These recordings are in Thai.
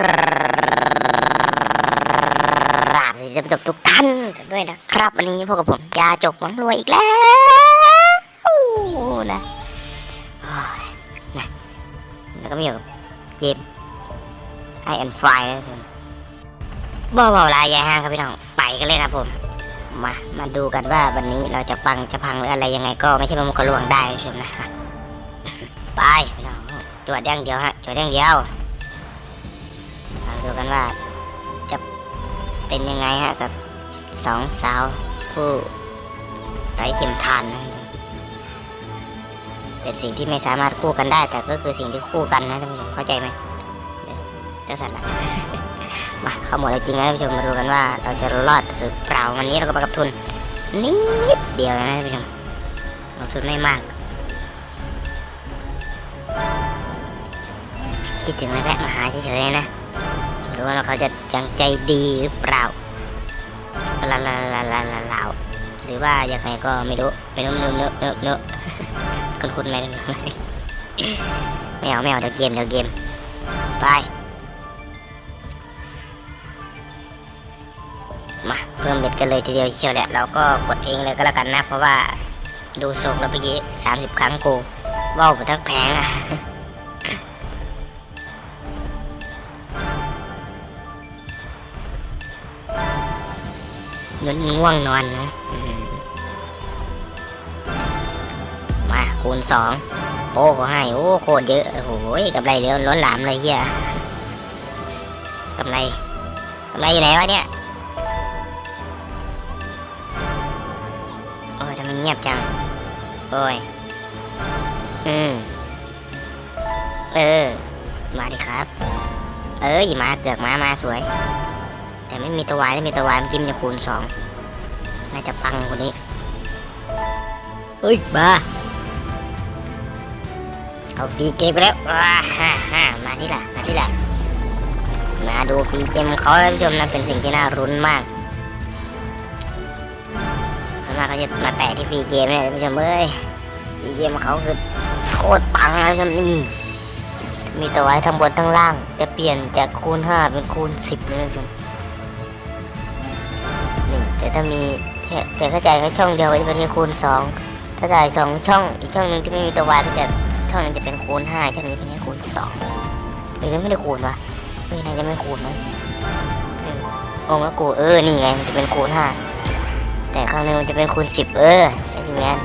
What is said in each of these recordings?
กราบสวัสดีท่านผู้ชมทุกท่านกันด้วยนะครับ วันนี้พวกกับผมยาจกหวังรวยอีกแล้วนะนะแล้วก็มีอยู่กับเกม I am Fly นะทุกคนบ่าวลายยายห้างครับพี่น้องไปกันเลยครับผม มามาดูกันว่าวันนี้เราจะปังจะพังหรืออะไรยังไงก็ไม่ใช่มะมุกกระลวงได้ใช่ไหมนะไปพี่น้องตรวจอย่างเดียวฮะตรวจอย่างเดียว กันว่า จะเป็นยังไงฮะกับสองสาวผู้ไร้เทียมทานเป็นสิ่งที่ไม่สามารถคู่กันได้ แต่ก็คือสิ่งที่คู่กันนะท่านผู้ชมเข้าใจไหมจะสั่นละมาเข้าหมดแล้วจริงนะท่านผู้ชมมาดูกันว่า เราจะรอดหรือเปล่าวันนี้เราก็มากับทุนนิดเดียวนะท่านผู้ชมลงทุนไม่มาก คิดถึงแล้วแวะมาหาเฉยๆนะ รู้ว่าเขาจะยังใจดีหรือเปล่าลาลาลาลาลาลาหรือว่ายังไงก็ไม่รู้ไม่รู้ไม่รู้เนอะเนอะเนอะคุณคุณไรกันไม่เอาไม่เอาเดี๋ยวเกมเดี๋ยวเกมไปมาเพิ่มเบ็ดกันเลยทีเดียวเชียวแหละเราก็กดเองเลยก็แล้วกันนะเพราะว่าดูทรงแล้วไปเยอะสามสิบครั้งกูว่าวไปทั้งแผงอะ นง่วงนอนนะมาคูณสองโป้ก็ให้ โอ้โคตรเยอะ โอ้โหกำไรเดี๋ยวล้นหลามเลยเฮียกำไรกำไรอยู่ไหนวะเนี่ยโอ้ยทำไมเงียบจัง โอ้ย อืม เออ มาดิครับ เอ้ยมาเกือกมามาสวย แต่ไม่มีตัววายถ้ามีตัววายมันกินจะคูณสองน่าจะปังกว่านี้เฮ้ยบ้าเอาฟรีเกมไปแล้วว้าฮ่าฮ่ามาที่ละมาที่ละมาดูฟรีเกมของเขาท่านผู้ชมนะเป็นสิ่งที่น่ารุ้นมากส่วนมากเขาจะมาแตะที่ฟรีเกมเนี่ยท่านผู้ชมเอ้ยฟรีเกมของเขาคือโคตรปังนะท่านผู้ชมนี่มีตัวไว้ทั้งบนทั้งล่าง จะเปลี่ยนจากคูณห้าเป็นคูณสิบเลยท่านผู้ชม แต่ถ้ามีแต่ถ้าจ่ายแค่ช่องเดียวก็จะเป็นคูณสองถ้าจ่ายสองช่องอีกช่องหนึ่งที่ไม่มีตัววายก็จะช่องหนึงจะเป็นคูณห้าช่องนี้เป็นแค่คูณสองหรือไม่ได้คูณวะไม่น่าจะไม่คูณมั้งเอองแล้วกูเออนี่ไงมันจะเป็นคูณห้าแต่ข้งหนึงมันจะเป็นคูณสิบเออใช่ไหมน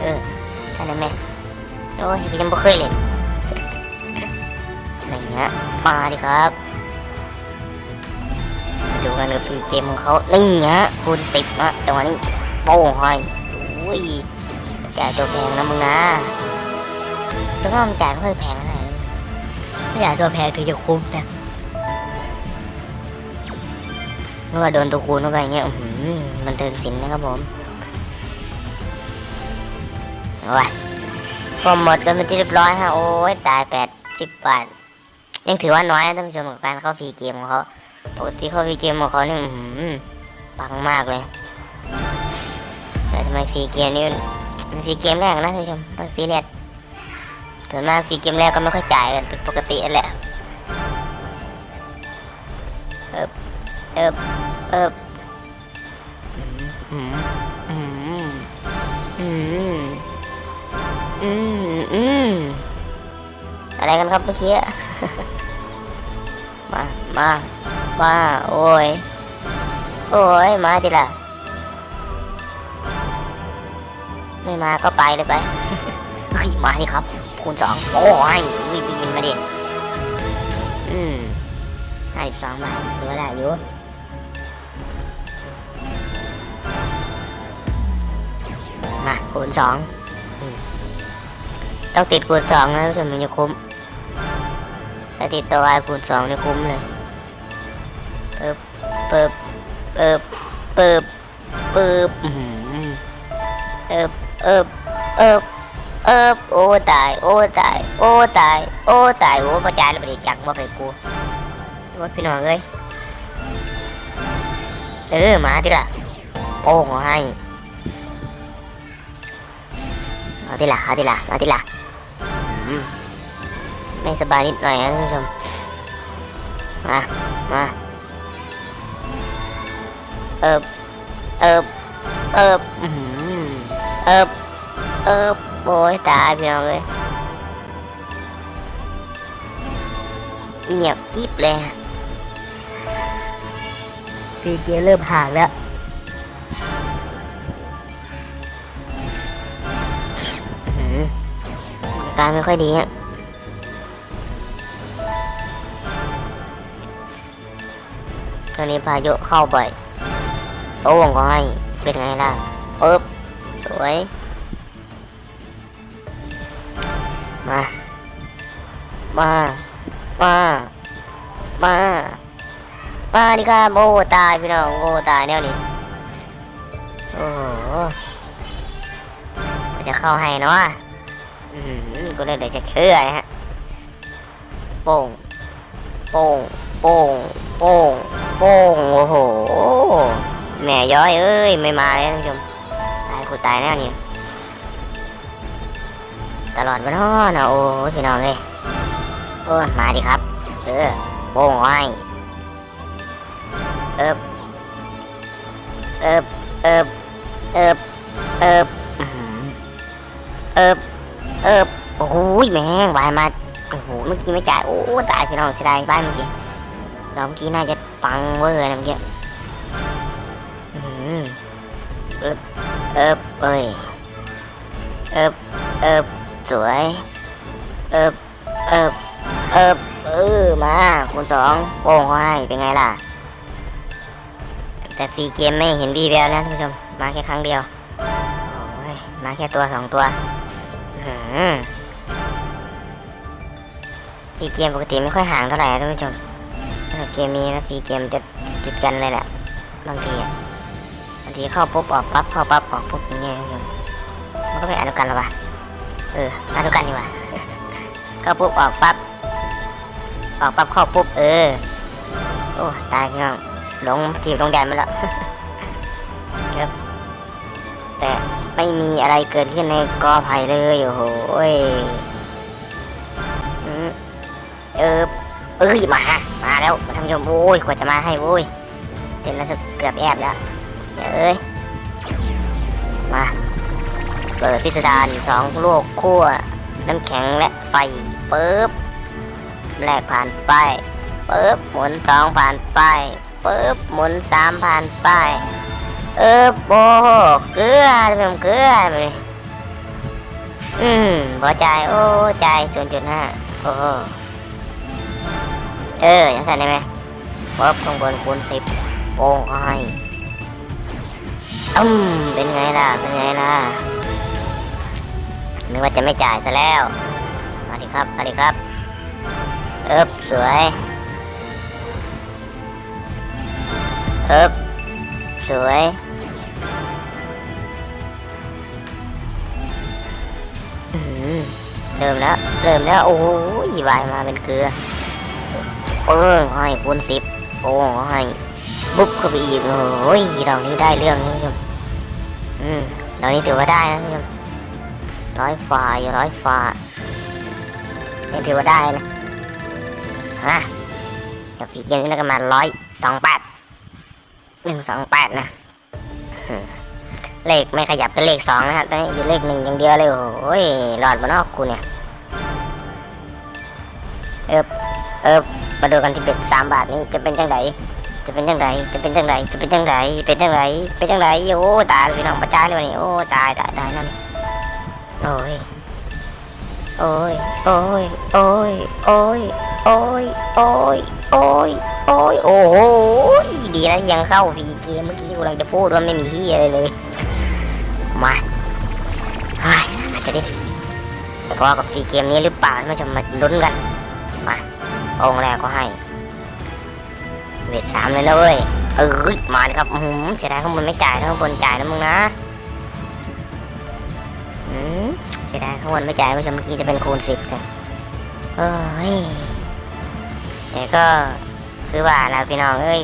เออใช่ไหมแม่โอ้ยยังไม่เคยเล่นอะไรเงี้ยมาดิครับ ดูกันกับฟรีเกมของเขานี่ฮะคูณสิบฮะจังหวะนี้โป้งให้อุ้ยจ่ายตัวแพงนะมึงนะแต่ว่ามันจ่ายไม่ค่อยแพงนะถ้าจ่ายตัวแพงถึงจะคุ้มนะเมื่อว่าโดนตัวคูณเข้าไปเงี้ยมันเติมสินนะครับผมเอาไว้พอหมดกันเป็นที่เรียบร้อยฮะโอ้ยตายแปดสิบบาทยังถือว่าน้อยนะท่านผู้ชมกับการเข้าฟรีเกมของเขา ปกติเขาฟรีเกมของเขาเนี่ยอื้อหือปังมากเลย แต่ทำไมฟรีเกมนี่มันมันฟรีเกมแรกนะท่านผู้ชมต้องซีเรียสส่วนมากฟรีเกมแรกก็ไม่ค่อยจ่ายกันเป็นปกตินั่นแหละเอิบเอิบเอิบอืมอืมอืมอืมอืมอะไรกันครับเมื่อกี้มา มา มาโอ้ย โอ้ย มาดิล่ะ ไม่มาก็ไปเลยไปเฮ้ยมาดิครับ คูณสองโอ้ยวิ่งบินมาดิอืมห้าสิบสองบาทถือว่าได้อยู่มาคูณสองต้องติดคูณสองนะถึงมันจะคุ้มถ้าติดตัวไอคูณสองเนี่ยคุ้มเลย เปิบเปิบเปิบเปิบเปิบอื้อหือเอิบเอิบเอิบเอิบโอ้ตาย โอ้ตาย โอ้ตาย โอ้ตาย โอ้ประจานแล้วไม่ได้จังว่าไปกูว่าพี่น้องเอ้ยเออมาทีละโป้งเอให้เอาทีละเอาทีละเอาทีละไม่สบายนิดหน่อยนะท่านผู้ชมมามา เอิบเอิบเอิบอื้อหือเอิบเอิบโอ้ยตายพี่น้องเลยเงียบกิ๊บเลยฮะฟีเกเริ่มห่างแล้ว อื้อหืออาการไม่ค่อยดีฮะ ตอนนี้พายุเข้าบ่อย โอ้งก็ให้เป็นไงล่ะปึ๊บสวย มา มา มา มา มาดิครับโอ้ตายพี่น้องโอ้ตายแนวนี้โอ้จะเข้าให้เนาะอืมกูเลยเดี๋ยวจะเชื่อฮะโป่งโป่งโป่งโป่งโป่งโอ้โห แม่ย้อยเอ้ยไม่มาเลยท่านผู้ชมตายกูตายแน่นี่ตลอดวันน้อนะโอ้พี่น้องเลยโอ้มาดิครับ เออโป่งไว้เอิบเอิบเอิบเอิบเอิบอื้ออเอิบเออโอ้โหแม่งวายมาโอ้โหเมื่อกี้ไม่จ่ายโอ้ตายพี่น้องเสียดายบ้านเมื่อกี้เราเมื่อกี้น่าจะปังเวอร์นะเมื่อกี้ เออเอิบเอิบเอ้ยเอิบเอิบสวยเอิบเอิบเอิบเออมาคูณสองโป้งเขาให้เป็นไงล่ะ แต่ฟรีเกมไม่เห็นดีแววนะท่านผู้ชม มาแค่ครั้งเดียวโอ้ยมาแค่ตัวสองตัวอืมฟรีเกมปกติไม่ค่อยห่างเท่าไหร่ท่านผู้ชมเกมนี้นะฟรีเกมจะติดกันเลยแหละบางทีอะางทีเข้าปุ๊บออกปั๊บเข้าปั๊บออกปุ๊บอย่างเงี้ยมันก็ไม่อนุกันหรอวะเอออนุกันดีกว่าเข้าปุ๊บออกปั๊บออกปั๊บเข้าปุ๊บเออโอ้ตายพี่น้องหลงจีบลงแดนไปแล้วครับแต่ไม่มีอะไรเกิดขึ้นในกอไผ่เลยโอ้โหเออเอ้ยมา มาแล้วท่านผู้ชมโอ้ยกว่าจะมาให้โว้ยเต็มแล้วเกือบแอบแล้ว เฮ้ย มา เปิดพิสดารสองโลกขั้วน้ำแข็งและไฟปึ๊บแรกผ่านไปปึ๊บหมุนสองผ่านไปปึ๊บหมุนสามผ่านไปเออโบเกลือท่านผู้ชมเกลือไปเลยอืมพอใจโอ้ใจศูนย์จุดห้าโอ้เออยังใส่ได้ไหมป๊บข้างบนคูณสิบโป้งให้ อืมเป็นไงล่ะ เป็นไงล่ะ นึกว่าจะไม่จ่ายซะแล้ว มาดิครับ มาดิครับ เอิบสวย เอิบสวย เริ่มแล้ว เริ่มแล้ว โอ้ยวายมาเป็นเกลือเออให้คูณสิบโอ้ให้ บุ๊บเข้าไปอีกโอ้ยเรานี่ได้เรื่องนะท่านผู้ชมอืมเรานี่ถือว่าได้นะท่านผู้ชมร้อยฝ่าอยู่ร้อยฝ่านี่ถือว่าได้นะฮะจากฝีเกมนี่ก็มาร้อยสองแปดหนึ่งสองแปดนะเลขไม่ขยับก็เลขสองนะครับตอนนี้อยู่เลขหนึ่งอย่างเดียวเลย โอ้ยหลอดบนนอกกูเนี่ย เอบเอบมาดูกันที่เบ็ดสามบาทนี้จะเป็นจังได จะเป็นจังไดจะเป็นจังไดจะเป็นจังไดเป็นจังไดเป็นจังไดโอ้ตายพี่น้องประจานเลยวันนี้โอ้ตายตายตายนั่นโอ้ยโอ้ยโอ้ยโอ้ยโอ้ยโอ้ยโอ้ยโอ้ยโอ้ยโอ้โหดีนะยังเข้าพีเกมเมื่อกี้กูกำลังจะพูดว่าไม่มีที่อะไรเลยมาเฮ้จะได้พอกับฟีเกมนี้หรือเปล่าเราจะมาลุ้นกันมาองค์แรกก็ให้ เวทสามเลยนะเว้ยเออมาเลยครับอืมเสียดายข้างบนไม่จ่ายข้างบนจ่ายนะมึงนะอืมเสียดายข้างบนไม่จ่ายเมื่อเมื่อกี้จะเป็นคูณสิบเลยเฮ้ยแต่ก็คือว่านะพี่น้องเอ้ย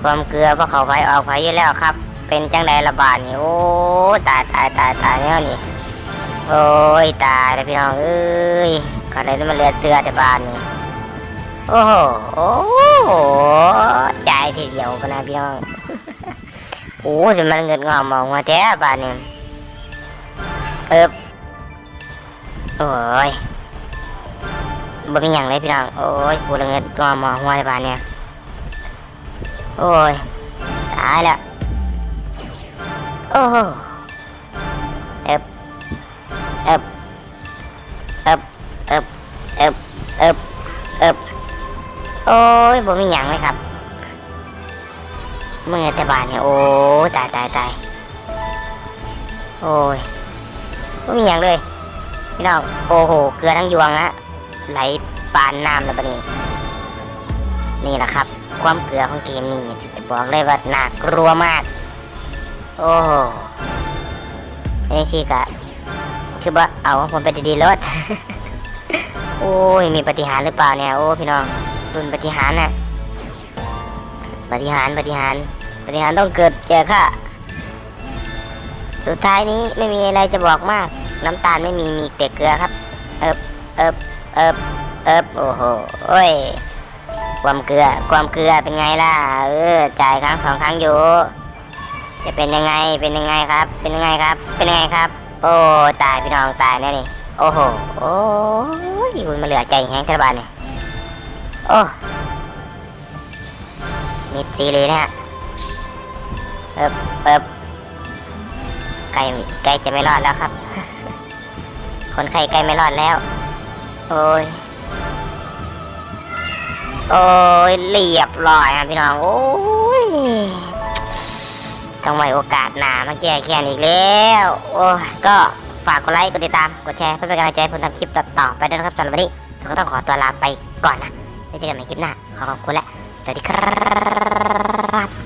ความเกลือพวกเขาไปออกไปเยอะแล้วครับ เป็นจังไดระบาดนี่โอ้ตายตายตายตายแล้วนี่โอ้ยตายแล้วพี่น้องเอ้ยก็เลยมันเลือดเสื้อแต่บ้านนี่ โอ้โหโอ้โหจ่ายทีเดียวกันนะพี่น้องโอ้จะมันเงินงอมมองมาแท้บ้านนี้เอิบโอ้ยบ่มีอย่างเลยพี่น้องโอ้ยกูละเงินงอมมองหัวบ้านเนี่ยโอ้ยตายล้วโอ้โหเอิบเอิบเอิบเอิบเอิบเอิบ ยบ่มีอย่างเลยครับเมื่อแต่บานเนี่ยโอ้ตายตายตายโอ้ยไม่มีอย่างเลยพี่น้องโอ้โหเกลือทั้งยวงอะไหลปานน้ำแล้วปะนี่นี่แหละครับ ความเกลือของเกมนี้จะบอกเลยว่าหนักรัวมาก โอ้โหไอ้ชีกะคือว่าเอาผมไปดีๆรถโอ้ยมีปฏิหารหรือเปล่าเนี่ยโอ้พี่น้อง รุ่นปฏิหารน่ะปฏิหารปฏิหารปฏิหารต้องเกิดแก่ข้าสุดท้ายนี้ไม่มีอะไรจะบอกมาก น้ำตาลไม่มีมีแต่เกลือครับ เอิบเอิบเอิบเอิบโอ้โหโอ้ยความเกลือความเกลือเป็นไงล่ะเออจ่ายครั้งสองครั้งอยู่จะเป็นยังไงเป็นยังไงครับ เป็นยังไงครับ เป็นยังไงครับ โอ้ตายพี่น้องตายแน่นี่โอ้โหโอ้ยคุณมาเหลือใจแห้งกระบาลเนี่ย โอ้มิดซีเลยนะฮะเอิบเอิบใกล้ใกล้จะไม่รอดแล้วครับ คนไข้ใกล้ไม่รอดแล้ว โอ้ย โอ้ยเรียบร้อยครับพี่น้อง โอ้ยต้องไว้โอกาสหน้ามาแก้แค้นอีกแล้ว โอ้ย ก็ฝากกดไลค์ กดติดตาม กดแชร์เพื่อเป็นกำลังใจให้ผมทำคลิปต่อๆไปด้วยนะครับสำหรับวันนี้ผมก็ต้องขอตัวลาไปก่อนนะไว้ เจอกันใหม่คลิปหน้า ขอขอบคุณและ สวัสดีครับ